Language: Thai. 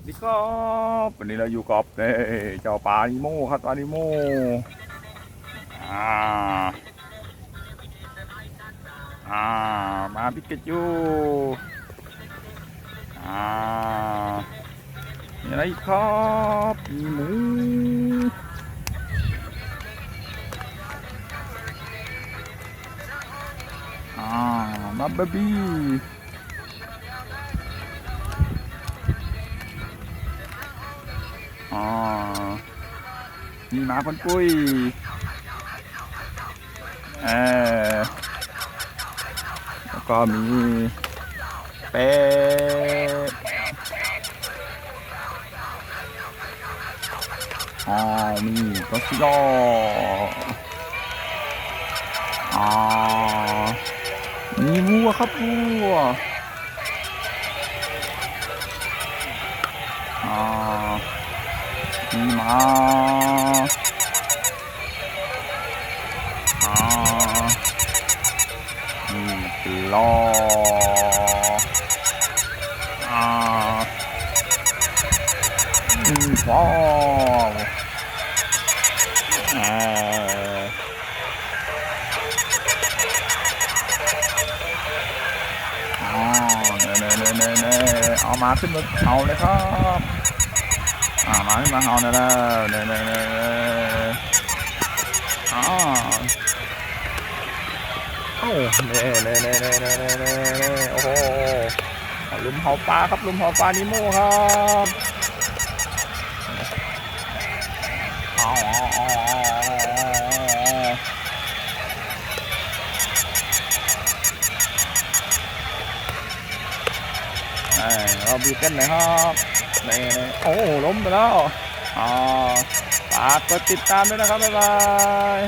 วัสดีครับวันนี้เราอยู่กับเอ้เจ้าปลานิโมครับปลานิโมอ่าอ่ามาปิกาจูอ่ามีอะไรครับมีหมูอ่ามาบบี้ อ๋อมีหมาคนปุ้ยเออแล้วก็มีเป็ดอ๋อมีก็ซิโลอ๋อมีวัวครับวัวอ๋อ มีมาอานี่ลออ่านี่ฟอเอออ๋อเน่เน่เน่เน่เน่เอามาขึ้นมาเอาเลยครับ อ่ามาขึ้นมาเฮาเนี่ยเนี่ยเนี่ยเนี่ยเนี่ยอ๋อโอ้เล่เนี่ยเนี่ยเนี่ยเนี่ยเนี่ยเล่โอ้โหลุมเผาปลาครับลุมเผาปลานิโมครับอ๋ออ๋ออ๋ออ๋อเราบีบกันหน่อยครับ นี่โอ้ล้มไปแล้วอ๋อฝากกดติดตามด้วยนะครับบ๊ายบาย